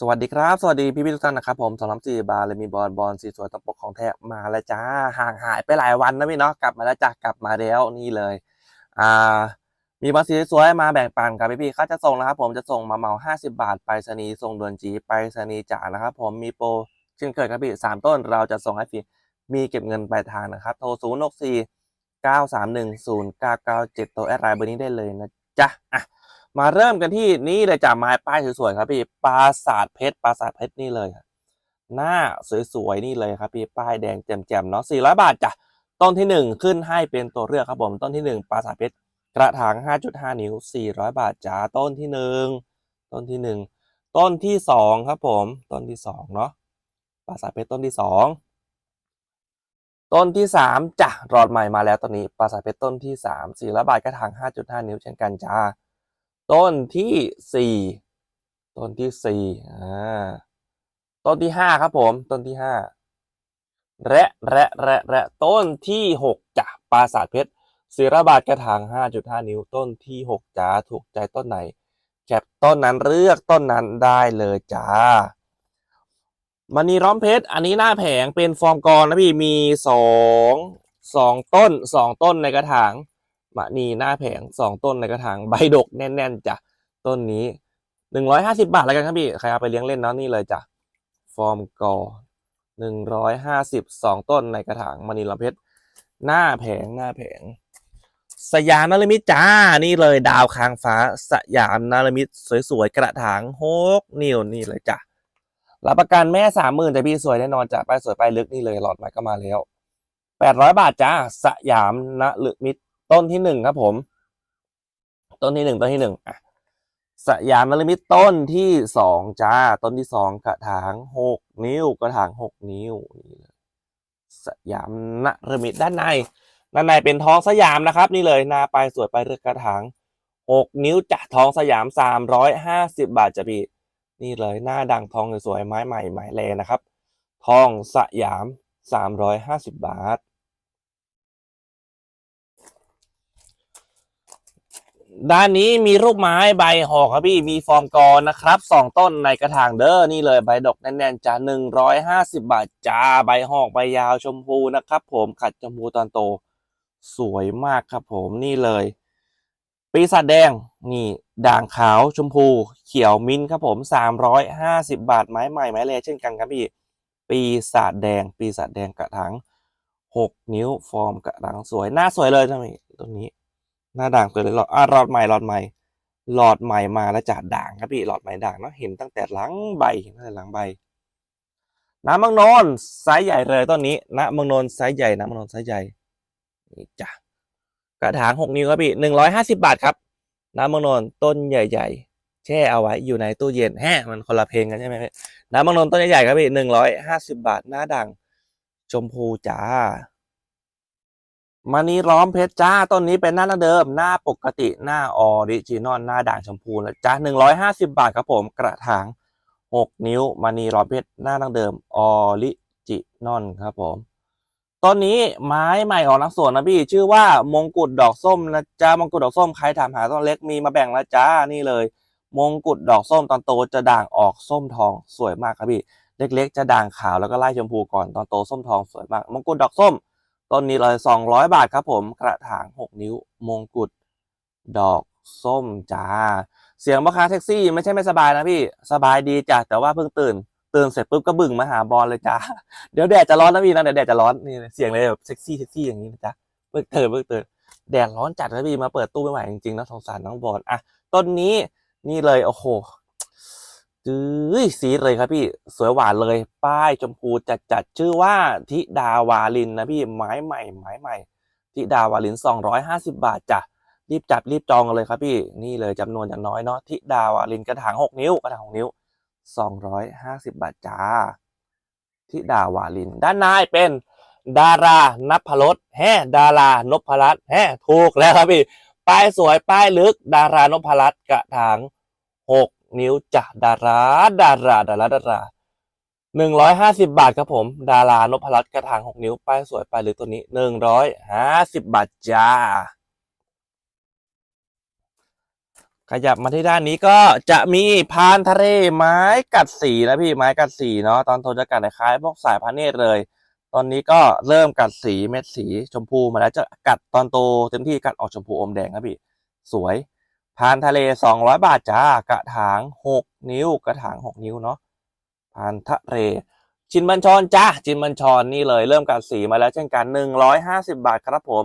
สวัสดีครับ สวัสดีพี่พี่ทุกท่านนะครับผมสำหรับจีบาร์เลยมีบอลบอลสีสวยตะปกของแท้มาแล้วจ้าห่างหายไปหลายวันนะพี่เนาะกลับมาแล้วจ้ากลับมาแล้วนี่เลยอ่ามีบอลสีสวยมาแบ่งปันกับพี่พี่เขาจะส่งนะครับผมจะส่งมาเหมา 50 บาทไปรษณีย์ส่งด่วนจีไปรษณีย์จ๋านะครับผมมีโปรเช่นเคยครับพี่สามต้นเราจะส่งให้ฟรีมีเก็บเงินปลายทางนะครับโทร0 6 4 9 3 1 0 9 9 7ตัวแอดไลน์เบอร์นี้ได้เลยนะจ๊ะอะ มาเริ่มกันที่นี่เลยจากไม้ป้ายสวยๆครับพี่ปราสาทเพชรปราสาทเพชรนี่เลยครับหน้าสวยๆนี่เลยครับพี่ป้ายแดงแจ่มๆเนาะ400 บาทจ้ะต้นที่ 1 ขึ้นให้เป็นตัวเลือกครับผมต้นที่ 1ปราสาทเพชรกระถาง 5.5 นิ้ว 400 บาทจ้าต้นที่ 1 ต้นที่ 1 ต้นที่ 2 ครับผม ต้นที่ 2 เนาะปราสาทเพชรต้นที่ 2 ต้นที่สามจ้ะรอดใหม่มาแล้วตอนนี้ปราสาทเพชรต้นที่สามสี่ร้อยบาทกระถางห้าจุดห้านิ้วเช่นกันจ้า ต้นที่สี่ต้นที่สี่อ่าต้นที่ห้าครับผม ต้นที่ห้าและและและและต้นที่หกจ้ะปราสาทเพชรศิรบาทกระถางห้าจุดห้านิ้ว ต้นที่หกจ้าถูกใจต้นไหนแคปต้นนั้นเลือกต้นนั้นได้เลยจ้ามณีร้อมเพชรอันนี้หน้าแผงเป็นฟอร์มกรนะพี่มีสองสองต้นสองต้นในกระถาง มณีหน้าแผงสองต้นในกระถางใบดกแน่นๆจ้ะต้นนี้หนึ่งร้อยห้าสิบาทแล้วกันครับพี่ใครเอาไปเลี้ยงเล่นเนาะนี่เลยจ้ะฟอร์มกอหนึ่งร้อยห้าสิบสองต้นในกระถางมณีร้อมเพชรหน้าแผงหน้าแผง สยามนารมิตจ้านี่เลยดาวค้างฟ้าสยามนารมิตสวยๆกระถางหกนิ้วนี่เลยจ้ะรับประกันแม่สามหมื่นแต่พี่สวยแน่นอนจ้ะป้ายสวยป้ายลึกนี่เลยหลอดใหม่ก็มาแล้วแปดร้อยบาทจ้าสยามนะลึกมิตร ต้นที่หนึ่งครับผม ต้นที่หนึ่งต้นที่หนึ่งอะสยามนฤมิตต้นที่สองจ้า ต้นที่สองกระถางหกนิ้ว กระถางหกนิ้วนี่เลยสยามนฤมิตด้านในด้านในเป็นทองสยามนะครับ นี่เลยนาปลายสวยไปเรือกระถางหกนิ้วจ้ะทองสยามสามร้อยห้าสิบบาทจ้ะพี่นี่เลยหน้าดังทองสวยๆไม้ใหม่ไม้แลนะครับ ทองสยามสามร้อยห้าสิบบาท ด้านนี้มีรูปไม้ใบหอกครับพี่มีฟอร์มกรนะครับสองต้นในกระถางเด้อนี่เลยใบดอกแน่นๆจ้าหนึ่งร้อยห้าสิบบาทจ้าใบหอกใบยาวชมพูนะครับ ผมขัดชมพูตอนโต สวยมากครับผมนี่เลย ปีศาจแดงนี่ด่างขาวชมพู เขียวมิ้นครับผมสามร้อยห้าสิบบาทไม้ใหม่ไม้เลเช่นกันครับพี่ ปีศาจแดง ปีศาจแดงกระถางหกนิ้วฟอร์มกระถางสวยหน้าสวยเลยทำไมตรงนี้ หน้าด่างสวยเลยหลอดอะหลอดใหม่หลอดใหม่ หลอดใหม่มาแล้วจัดด่างครับพี่หลอดใหม่ด่างเนาะเห็นตั้งแต่หลังใบเห็นตั้งแต่หลังใบ น้ำมังนนไซส์ใหญ่เลยต้นนี้น้ำมังนนไซส์ใหญ่น้ำมังนนไซส์ใหญ่นี่จ้ะกระถางหกนิ้วครับพี่หนึ่งร้อยห้าสิบาทครับน้ำมังนนต้นใหญ่ ๆ แช่เอาไว้อยู่ในตู้เย็นแฮะมันคนละเพลงกันใช่ไหมพี่น้ำมังนนต้นใหญ่ๆครับพี่หนึ่งร้อยห้าสิบาทหน้าด่างชมพูจ้า มานีล้อมเพชรจ้าต้นนี้เป็นหน้าเดิม หน้าปกติหน้าออริจินอลหน้าด่างชมพูแล้วจ้าหนึ่งร้อยห้าสิบาทครับผมกระถางหกนิ้วมานีล้อมเพชรหน้าดั้งเดิมออริจินอลครับผมต้นนี้ไม้ใหม่ของนักสวนนะพี่ ชื่อว่ามงกุฎดอกส้มนะจ้ามงกุฎดอกส้มใครถามหาต้นเล็กมีมาแบ่งแล้วจ้านี่เลย มงกุฎดอกส้มตอนโตจะด่างออกส้มทองสวยมากครับพี่เล็กๆ จะด่างขาวแล้วก็ไล่ชมพูก่อนตอนโตส้มทองสวยมาก มงกุฎดอกส้ม ต้นนี้เลยสองร้อยบาทครับผมกระถางหกนิ้วมงกุฎดอกส้มจ้า เสียงพ่อค้าแท็กซี่ไม่ใช่ไม่สบายนะพี่สบายดีจ้ะแต่ว่าเพิ่งตื่น ตื่นเสร็จปุ๊บก็บึ่งมาหาบอลเลยจ้าเดี๋ยวแดดจะร้อนนะพี่นะเดี๋ยวแดดจะร้อนนี่เสียงเลยแบบเซ็กซี่เซ็กซี่อย่างนี้นะจ๊ะเพิ่งตื่นเพิ่งตื่นแดดร้อนจัดนะพี่มาเปิดตู้ไม่ไหวจริงๆนะสงสารน้องบอลอะต้นนี้นี่เลยโอ้โห จื้อสีเลยครับพี่สวยหวานเลย ป้ายชมพูจัดจัดชื่อว่าธิดาวาลินนะพี่ไม้ใหม่ไม้ใหม่ธิดาวาลินสองร้อยห้าสิบาทจ้ะรีบจัดรีบจองกันเลยครับพี่นี่เลยจำนวนอย่างน้อยเนาะธิดาวาลินกระถางหกนิ้วกระถางหกนิ้วสองร้อยห้าสิบาทจ้าธิดาวาลิน ด้านในเป็นดารานพรสแฮ่ดารานพรัตน์แฮ่ถูกแล้วครับพี่ป้ายสวยป้ายลึก ดารานพรัตน์กระถางหก นิ้วจ้ะดาราดาราดาราดาราหนึ่งร้อยห้าสิบบาทครับผม ดารานพรัตน์กระถางหกนิ้วป้ายสวยป้ายลึกตัวนี้หนึ่งร้อยห้าสิบบาทจ้า ขยับมาที่ด้านนี้ก็จะมีพานทะเลไม้กัดสีนะพี่ไม้กัดสีเนาะตอนโทนจะกัดคล้ายพวกสายพาเนตรเลย ตอนนี้ก็เริ่มกัดสีเม็ดสีชมพูมาแล้วจะกัดตอนโตเต็มที่กัดออกชมพูอมแดงครับพี่ สวย พานทะเลสองร้อยบาทจ้ากระถางหกนิ้ว กระถางหกนิ้วเนาะพานทะเลชินบัญชรจ้าชินบัญชรนี่เลย เริ่มกัดสีมาแล้วเช่นกันหนึ่งร้อยห้าสิบาทครับผม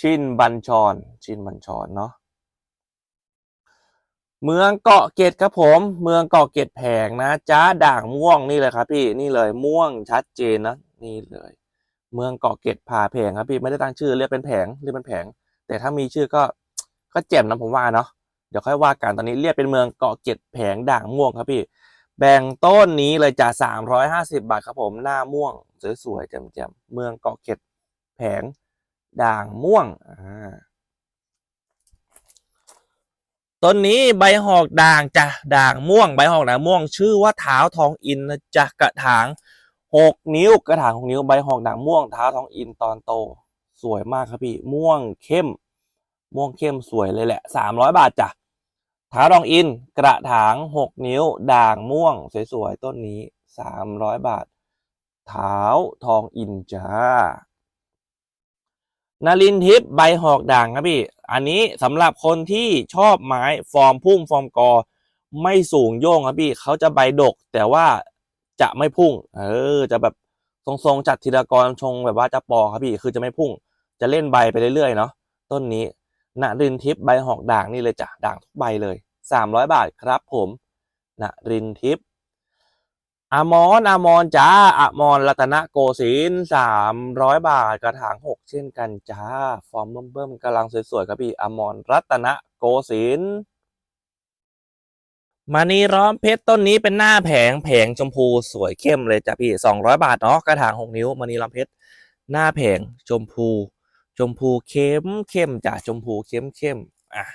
ชินบัญชรชินบัญชรเนาะเมืองเกาะเกร็ดครับผม เมืองเกาะเกร็ดแผงนะจ้าด่างม่วงนี่เลยครับพี่นี่เลยม่วงชัดเจนนะนี่เลย เมืองเกาะเกร็ดผ่าแผงครับพี่ไม่ได้ตั้งชื่อเรียกเป็นแผงเรียกเป็นแผง แต่ถ้ามีชื่อก็ ก็เจ็บนะผมว่าเนาะเดี๋ยวค่อยว่ากันตอนนี้เรียกเป็นเมืองเกาะเกร็ดแผงด่างม่วงครับพี่แบ่งต้นนี้เลยจ่าสามร้อยห้าสิบาทครับผมหน้าม่วงสวยๆแจ่มๆเมืองเกาะเกร็ดแผงด่างม่วงอ่าต้นนี้ใบหอกด่างจ้ะด่างม่วงใบหอกด่างม่วง ชื่อว่าเท้าทองอินนะจ๊ะกระถางหกนิ้วกระถางหกนิ้วใบหอกด่างม่วงเท้าทองอินตอนโต สวยมากครับพี่ม่วงเข้ม ม่วงเข้มสวยเลยแหละสามร้อยบาทจ้ะเท้าทองอินกระถางหกนิ้ว ด่างม่วง สวยๆ ต้นนี้สามร้อยบาทเท้าทองอินจ้านารินทิพย์ใบหอกด่างครับพี่ อันนี้สำหรับคนที่ชอบไม้ฟอร์มพุ่มฟอร์มกอ ไม่สูงโย่งครับพี่เขาจะใบดก แต่ว่าจะไม่พุ่ง เออ จะแบบทรงๆจัดทีละกรชงแบบว่าจะปอครับพี่ คือจะไม่พุ่ง จะเล่นใบไปเรื่อยๆเนาะต้นนี้ นารินทิพย์ใบหอกด่างนี่เลยจ้ะด่างทุกใบเลยสามร้อยบาทครับผมนารินทิพย์อมรอมรจ้าอมรรัตนโกสินทร์สามร้อยบาทกระถางหกเช่นกันจ้า ฟอร์มเบิ่มๆกำลังสวยๆครับพี่อมรรัตนโกสินทร์มานีร้อมเพชรต้นนี้เป็นหน้าแผงแผงชมพูสวยเข้มเลยจ้ะพี่สองร้อยบาทเนาะกระถางหกนิ้วมานีร้อมเพชรหน้าแผงชมพู ชมพูเข้มเข้มจ้ะชมพูเข้มเข้มอะ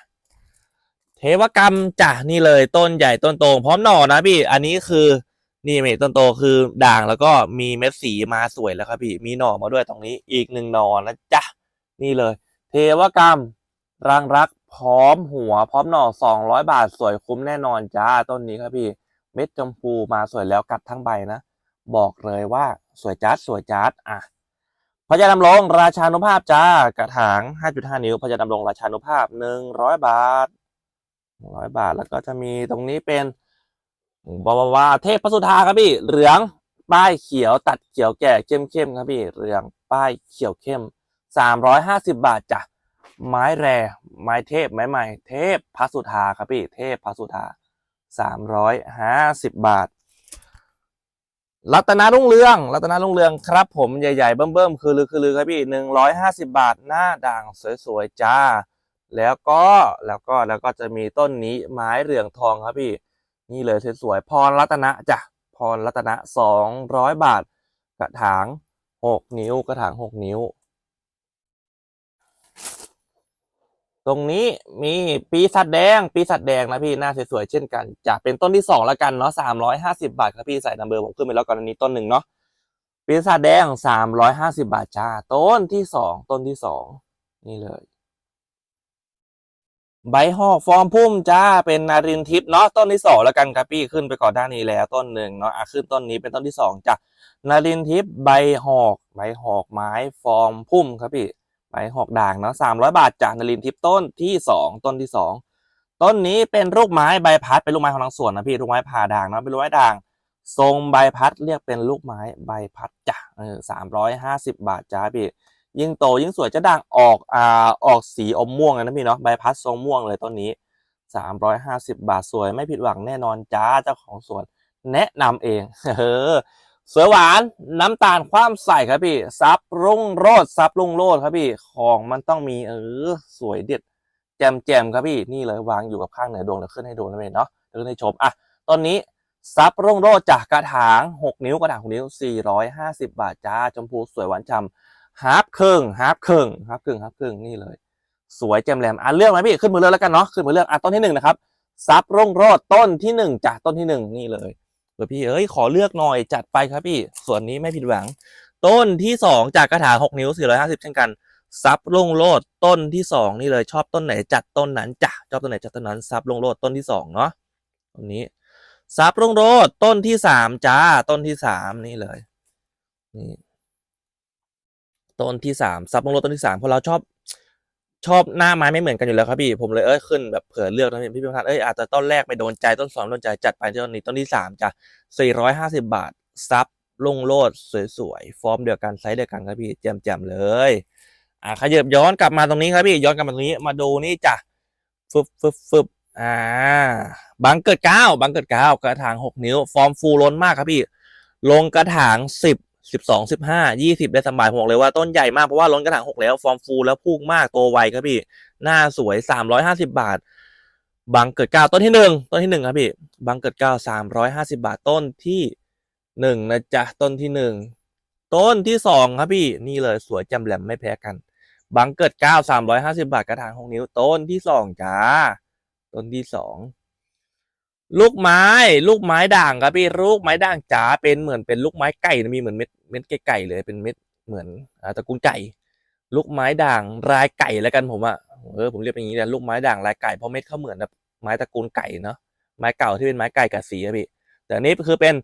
เทวกรรมจ้ะนี่เลยต้นใหญ่ต้นโตพร้อมหน่อนะพี่ อันนี้คือนี่เมต้นโตคือด่างแล้วก็มีเม็ดสีมาสวยแล้วครับพี่มีหน่อมาด้วยตรงนี้อีกหนึ่งหน่อนะจ๊ะนี่เลย เทวกรรมรังรักพร้อมหัว พร้อมหน่อสองร้อยบาทสวยคุ้มแน่นอนจ้าต้นนี้ครับพี่ เม็ดชมพูมาสวยแล้วกัดทั้งใบนะ บอกเลยว่าสวยจัดสวยจัดอะ พญาดำรงราชานุภาพจ้ากระถาง 5.5 นิ้วพญาดำรงราชานุภาพ 100 บาท 100 บาทแล้วก็จะมีตรงนี้เป็นบวาวาเทพพระสุธาครับพี่ เหลืองป้ายเขียวตัดเขียวแก่เข้มเข้มครับพี่เหลืองป้ายเขียวเข้มสามร้อยห้าสิบบาทจ้ะไม้แร่ไม้เทพไม้ใหม่ เทพพระสุธาครับพี่เทพพระสุธาสามร้อยห้าสิบบาท รัตนารุ่งเรือง รัตนารุ่งเรืองครับผมใหญ่ๆ เบิ่มๆ คือลือคือลือครับพี่หนึ่งร้อยห้าสิบาทหน้าด่างสวยๆ จ้า แล้วก็แล้วก็แล้วก็จะมีต้นนี้ไม้เหลืองทองครับพี่ นี่เลยสวยๆ พรรัตนะจ้ะ พรรัตนะสองร้อยบาท กระถางหกนิ้ว กระถางหกนิ้ว ตรงนี้มีปีศาจแดง ปีศาจแดงนะพี่หน้าสวยๆเช่นกันจะเป็นต้นที่สองแล้วกันเนาะสามร้อยห้าสิบาทครับพี่ใส่นัมเบอร์ผมขึ้นไปแล้วก่อนอันนี้ต้นหนึ่งเนาะปีศาจแดงสามร้อยห้าสิบาทจ้าต้นที่สองต้นที่สองนี่เลย ใบหอกฟอร์มพุ่มจ้าเป็นนารินทิพย์เนาะต้นที่สองแล้วกันครับพี่ขึ้นไปก่อนหน้านี้แล้ว ต้นหนึ่งเนาะอะขึ้นต้นนี้เป็นต้นที่สองจ้ะนารินทิพย์ใบหอก ใบหอกไม้ฟอร์มพุ่มครับพี่ ใบหอกด่างเนาะสามร้อยบาทจากนารินทิพย์ต้นที่สองต้นที่สองต้นนี้เป็นลูกไม้ใบพัดเป็นลูกไม้ของทางสวนนะพี่ลูกไม้ผ่าด่างเนาะเป็นลูกไม้ด่าง ทรงใบพัดเรียกเป็นลูกไม้ใบพัดจ้ะเออสามร้อยห้าสิบบาทจ้าพี่ยิ่งโตยิ่งสวยจะด่างออกอ่าออกสีอมม่วงเลยนะพี่เนาะใบพัดทรงม่วงเลยต้นนี้สามร้อยห้าสิบบาทสวยไม่ผิดหวังแน่นอนจ้าเจ้าของสวน แนะนำเองเออ สวยหวานน้ำตาลความใสครับพี่ซับรุ่งโรดซับรุ่งโรดครับพี่ของมันต้องมีเออสวยเด็ดแจมแจมครับพี่นี่เลยวางอยู่กับข้างเหนือดวงเดี๋ยวขึ้นให้ดูนะพี่เนาะเดี๋ยวขึ้นให้ชมอะตอนนี้ซับรุ่งโรดจากกระถาง 6 นิ้วกระถาง6นิ้ว 450 บาทจ้าชมพูสวยหวานฉ่ำฮาร์ปเครึ่งฮาร์ปเครึ่งฮาร์ปเครึ่งฮาร์ปเครึ่งนี่เลย สวยแจ่มแหลมอะเลือกไหมพี่ขึ้นมือเลือกแล้วกันเนาะขึ้นมือเลือกอะต้นที่หนึ่งนะครับซับรุ่งโรดต้นที่หนึ่งจ้ะต้นที่หนึ่งนี่เลย เดี๋ยวพี่เอ้ยขอเลือกหน่อยจัดไปครับพี่ส่วนนี้ไม่ผิดหวัง ต้นที่สองจากกระถางหกนิ้วสี่ร้อยห้าสิบเช่นกันซับลงโลดต้นที่สองนี่เลยชอบต้นไหนจัดต้นนั้นจ้ะชอบต้นไหนจัดต้นนั้นซับลงโลดต้นที่สองเนาะต้นนี้ซับลงโลดต้นที่สามจ้าต้นที่สามนี่เลยนี่ต้นที่สามซับลงโลดต้นที่สามเพราะเราชอบ ชอบหน้าไม้ไม่เหมือนกันอยู่แล้วครับพี่ผมเลยเอ้ยขึ้นแบบเผื่อเลือกนะพี่พี่พิพัฒน์เอ้ยอาจจะต้นแรกไม่โดนใจต้นสองโดนใจจัดไปต้นนี้ต้นที่สามจ้ะสี่ร้อยห้าสิบบาทซับลงโลดสวยๆฟอร์มเดียวกันไซส์เดียวกันครับพี่แจ่มๆเลยอ่าขยับย้อนกลับมาตรงนี้ครับพี่ย้อนกลับมาตรงนี้มาดูนี่จ้ะฟึบฟึบฟึบอ่าบังเกิดเก้าบังเกิดเก้ากระถางหกนิ้ว ฟอร์มฟูล้นมากครับพี่ ลงกระถางสิบ สิบสองสิบห้ายี่สิบได้สบายผมบอกเลยว่าต้นใหญ่มากเพราะว่าล้นกระถางหกแล้ว ฟอร์มฟูลแล้วพุ่งมากโตไวครับพี่ หน้าสวยสามร้อยห้าสิบาทบังเกิดเก้าต้นที่หนึ่งต้นที่หนึ่งครับพี่บังเกิดเก้าสามร้อยห้าสิบาทต้นที่หนึ่งนะจ๊ะต้นที่หนึ่งต้นที่สองครับพี่นี่เลยสวยจำแหลมไม่แพ้กันบังเกิดเก้าสามร้อยห้าสิบาทกระถางหกนิ้วต้นที่สองจ้าต้นที่สอง ลูกไม้ ลูกไม้ด่างครับพี่ลูกไม้ด่างจ๋าเป็นเหมือนเป็นลูกไม้ไก่นะมีเหมือนเม็ดเม็ดไก่เลยเป็นเม็ดเหมือนอ่าตระกูลไก่ ลูกไม้ด่างลายไก่แล้วกันผมอะเออผมเรียกเป็นอย่างนี้แหละลูกไม้ด่างลายไก่เพราะเม็ดเขาเหมือนแบบไม้ตระกูลไก่เนาะไม้เก่าที่เป็นไม้ไก่กับสีอะพี่แต่นี้คือเป็น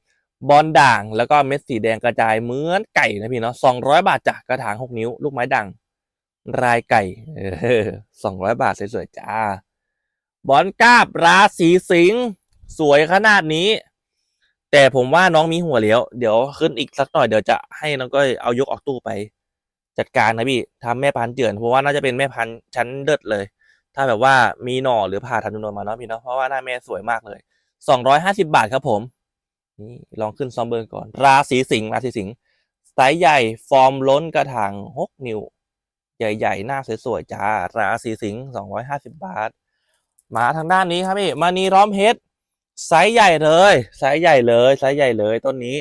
บอลด่างแล้วก็เม็ดสีแดงกระจายเหมือนไก่นะพี่เนาะสองร้อยบาทจ้ะกระถางหกนิ้ว ลูกไม้ด่างลายไก่สองร้อยบาทสวยๆจ้าบอลกาบราศีสิงห์ สวยขนาดนี้ แต่ผมว่าน้องมีหัวเลี้ยวเดี๋ยวขึ้นอีกสักหน่อยเดี๋ยวจะให้น้องก้อยเอายกออกตู้ไป จัดการนะพี่ทำแม่พันธุ์เจือนเพราะว่าน่าจะเป็นแม่พันธุ์ชั้นเลิศเลย ถ้าแบบว่ามีหน่อหรือผ่าทำจำนวนมาเนาะพี่เนาะเพราะว่าหน้าแม่สวยมากเลยสองร้อยห้าสิบาทครับผมนี่ลองขึ้นซอมเบอร์ก่อน ราศีสิงห์ราศีสิงห์ไซส์ใหญ่ฟอร์มล้นกระถางหกนิ้วใหญ่ๆ หน้าสวยๆจ้าราศีสิงห์สองร้อยห้าสิบบาท มาทางด้านนี้ครับพี่มานีร้อมเพชร ไซส์ใหญ่เลยไซส์ใหญ่เลยไซส์ใหญ่เลยต้นนี้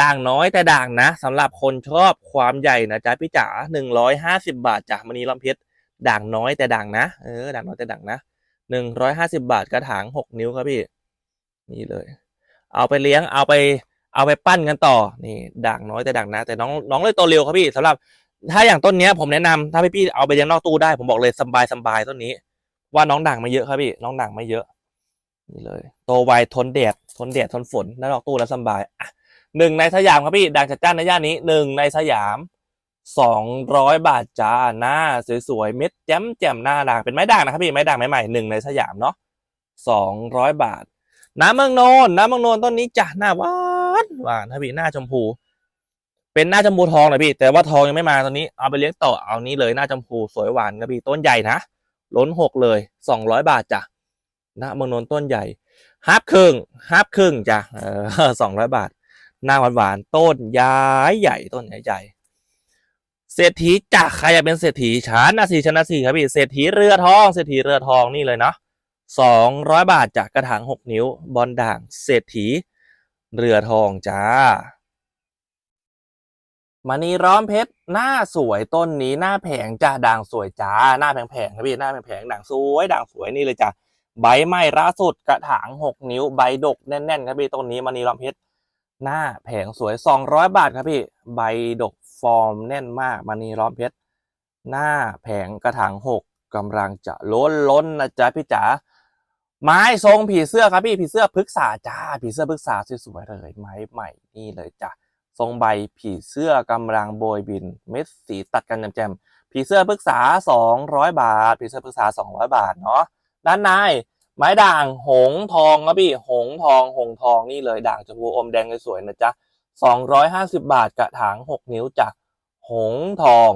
ด่างน้อยแต่ด่างนะสำหรับคนชอบความใหญ่นะจ๊ะพี่จ๋าหนึ่งร้อยห้าสิบาทจ้ะมานีร้อมเพชรด่างน้อยแต่ด่างนะเออด่างน้อยแต่ด่างนะหนึ่งร้อยห้าสิบาทกระถางหกนิ้วครับพี่ นี่เลย เอาไปเลี้ยงเอาไปเอาไปปั้นกันต่อนี่ด่างน้อยแต่ด่างนะ แต่น้องน้องเลยโตเร็วครับพี่สำหรับ ถ้าอย่างต้นเนี้ยผมแนะนำถ้าพี่พี่เอาไปเลี้ยงนอกตู้ได้ผมบอกเลยสบายสบายต้นนี้ ว่าน้องด่างไม่เยอะครับพี่น้องด่างไม่เยอะ นี่เลย โตไวทนแดดทนแดดทนฝนแล้วนอกตู้แล้วสบายอะหนึ่งในสยามครับพี่ด่างจัดจ้านในย่านนี้หนึ่งในสยามสองร้อยบาทจ้าหน้าสวยๆเม็ดแจ่มแจ่มหน้าด่างเป็นไม้ด่างนะครับพี่ไม้ด่างไม้ใหม่หนึ่งในสยามเนาะสองร้อยบาท น้ำมืองโนนน้ำมืองโนนต้นนี้จ้ะหน้าหวานหวานครับพี่หน้าชมพู เป็นหน้าชมพูทองนะพี่ แต่ว่าทองยังไม่มาตอนนี้เอาไปเลี้ยงต่อเอานี้เลยหน้าชมพูสวยหวานครับพี่ต้นใหญ่นะล้นหกเลยสองร้อยบาทจ้ะ หน้าเมืองโนนต้นใหญ่ฮาร์ปครึ่งฮาร์ปครึ่งจ้ะสองร้อยบาท หน้าหวานหวานต้นย้ายใหญ่ต้นใหญ่ใหญ่เศรษฐีจ้ะใครอยากเป็นเศรษฐีชานนาสีชนะสีครับพี่เศรษฐีเรือทองเศรษฐีเรือทองนี่เลยเนาะสองร้อยบาทจากกระถางหกนิ้ว บอลด่างเศรษฐี เรือทองจ้ามานีร้อมเพชรหน้าสวยต้นนี้หน้าแผงจ้าด่างสวยจ้าหน้าแผงๆครับพี่หน้าแผงๆด่างสวยด่างสวยนี่เลยจ้า ใบไม้ล่าสุดกระถางหกนิ้วใบดกแน่นๆครับพี่ต้นนี้มานีร้อมเพชรหน้าแผงสวยสองร้อยบาทครับพี่ใบดกฟอร์มแน่นมากมานีร้อมเพชรหน้าแผงกระถางหกกำลังจะล้นล้นนะจ๊ะพี่จ๋าไม้ทรงผีเสื้อครับพี่ผีเสื้อพฤกษาจ้าผีเสื้อพฤกษาสวยๆเลยไม้ใหม่นี่เลยจ้ะทรงใบผีเสื้อกำลังโบยบิน เม็ดสีตัดกันแจ่มๆผีเสื้อพฤกษาสองร้อยบาทผีเสื้อพฤกษาสองร้อยบาทเนาะ ด้านในไม้ด่างหงทองครับพี่หงทองหงทองนี่เลยด่างชมพูอมแดงสวยๆนะจ๊ะสองร้อยห้าสิบบาทกระถางหกนิ้วจ้ะหงทอง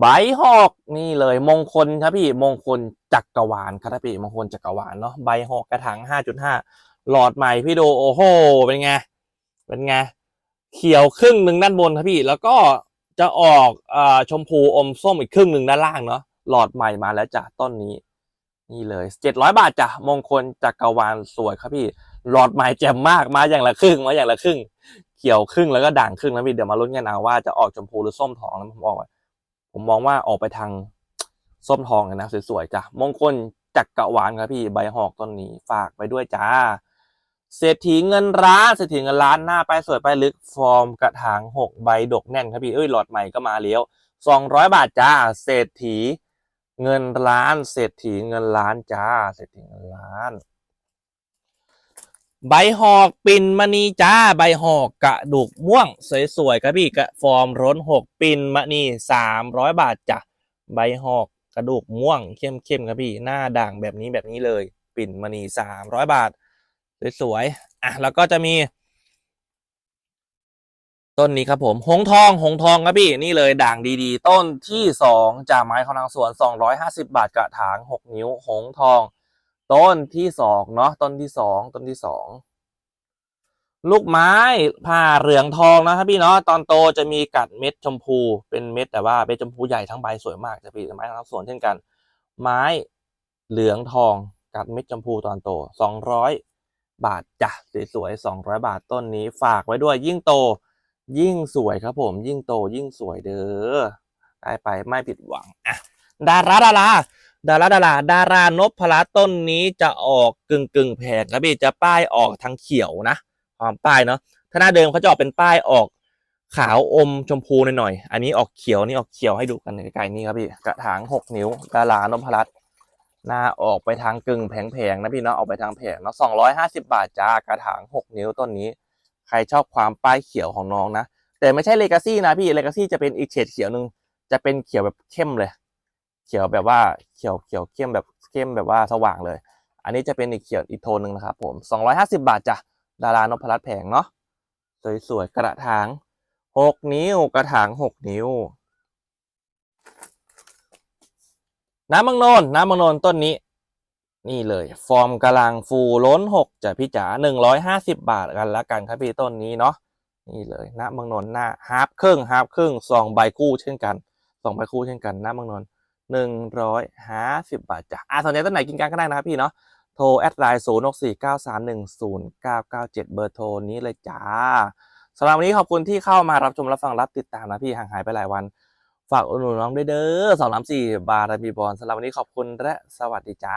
ใบหอกนี่เลยมงคลครับพี่มงคลจักรวาลครับพี่มงคลจักรวาลเนาะใบหอกกระถางห้าจุดห้าหลอดใหม่พี่ดูโอ้โหเป็นไงเป็นไงเขียวครึ่งหนึ่งด้านบนครับพี่ แล้วก็จะออกอชมพูอมส้มอีกครึ่งหนึ่งด้านล่างเนาะหลอดใหม่มาแล้วจ้ะต้นนี้ นี่เลยเจ็ดร้อยบาทจ้ะมงคลจักรวาลสวยครับพี่หลอดใหม่แจ่มมากมาอย่างละครึ่งมาอย่างละครึ่ง เขียวครึ่งแล้วก็ด่างครึ่งแล้วพี่เดี๋ยวมาลุ้นกันเอาว่าจะออกชมพูหรือส้มทองนะผมบอกผมมองว่าออกไปทางส้มทองนะสวยๆจ้ะมงคลจักรวาลครับพี่ใบหอกต้นนี้ฝากไปด้วยจ้าเศรษฐีเงินร้านเศรษฐีเงินล้านหน้าไปสวยไปลึกฟอร์มกระถางหกใบดกแน่นครับพี่เอ้ยหลอดใหม่ก็มาแล้วสองร้อยบาทจ้าเศรษฐี เงินล้านเศรษฐีเงินล้านจ้าเศรษฐีเงินล้าน ใบหอกปิ่นมณีจ้าใบหอกกระดูกม่วง สวยๆครับพี่กระฟอร์มร้นหกปิ่นมณีสามร้อยบาทจ้ะใบหอกกระดูกม่วงเข้มๆครับพี่หน้าด่างแบบนี้แบบนี้เลย ปิ่นมณีสามร้อยบาทสวยๆอะแล้วก็จะมี ต้นนี้ครับผมหงทองหงทองครับพี่นี่เลยด่างดีๆ ต้นที่สองจากไม้ของทางสวน 250 บาทกระถาง 6 นิ้วหงทอง ต้นที่สองเนาะต้นที่สองต้นที่สองลูกไม้ผ่าเหลืองทองนะครับพี่เนาะตอนโตจะมีกัดเม็ดชมพูเป็นเม็ดแต่ว่าเป็นชมพูใหญ่ทั้งใบสวยมากจะพี่ไม้ของทางสวนเช่นกัน ไม้เหลืองทองกัดเม็ดชมพูตอนโต 200 บาทจ้ะสวยๆ200 บาทต้นนี้ฝากไว้ด้วยยิ่งโต ยิ่งสวยครับผม ยิ่งโตยิ่งสวยเด้อได้ไปไม่ผิดหวังอะดาราดาราดาราดาราดารานพพละต้นนี้จะออกกึ่งกึ่งแผงครับพี่จะป้ายออกทางเขียวนะความป้ายเนาะถ้าหน้าเดิมเขาจะออกเป็นป้ายออกขาวอมชมพูหน่อยๆอันนี้ออกเขียวนี่ออกเขียวให้ดูกันไกลๆนี่ครับพี่กระถางหกนิ้ว ดารานพพลัตน์หน้าออกไปทางกึ่งแผงๆนะพี่เนาะออกไปทางแผงเนาะสองร้อยห้าสิบาทจ้ากระถางหกนิ้วต้นนี้ ใครชอบความป้ายเขียวของน้องนะ แต่ไม่ใช่เลกาซี่นะพี่เลกาซี่จะเป็นอีกเฉดเขียวหนึ่งจะเป็นเขียวแบบเข้มเลย เขียวแบบว่าเขียวเขียวเข้มแบบเข้มแบบว่าสว่างเลย อันนี้จะเป็นอีกเขียวอีกโทนหนึ่งนะครับผมสองร้อยห้าสิบาทจ้ะดารานพรัตแผงเนาะสวยๆกระถางหกนิ้วกระถางหกนิ้ว น้ำมังโนนน้ำมังโนนต้นนี้ นี่เลย ฟอร์มกำลังฟูล้นหกจ้ะพี่จ๋าหนึ่งร้อยห้าสิบาทกันละกันครับพี่ต้นนี้เนาะนี่เลยณเมืองนนท์หน้าฮาร์ฟครึ่งฮาร์ฟครึ่งสองใบคู่เช่นกันสองใบคู่เช่นกันณเมืองนนท์หนึ่งร้อยห้าสิบบาทจ้ะอะสนใจต้นไหนกินกันก็ได้นะครับพี่เนาะโทรแอดไลน์ศูนย์หกสี่เก้าสามหนึ่งศูนย์เก้าเก้าเจ็ดเบอร์โทรนี้เลยจ้าสำหรับวันนี้ขอบคุณที่เข้ามารับชมรับฟังรับติดตามนะพี่ห่างหายไปหลายวัน ฝากอุดหนุนน้องด้วยเด้อสองสามสี่บาทนะพี่บอลสำหรับวันนี้ขอบคุณและสวัสดีจ้า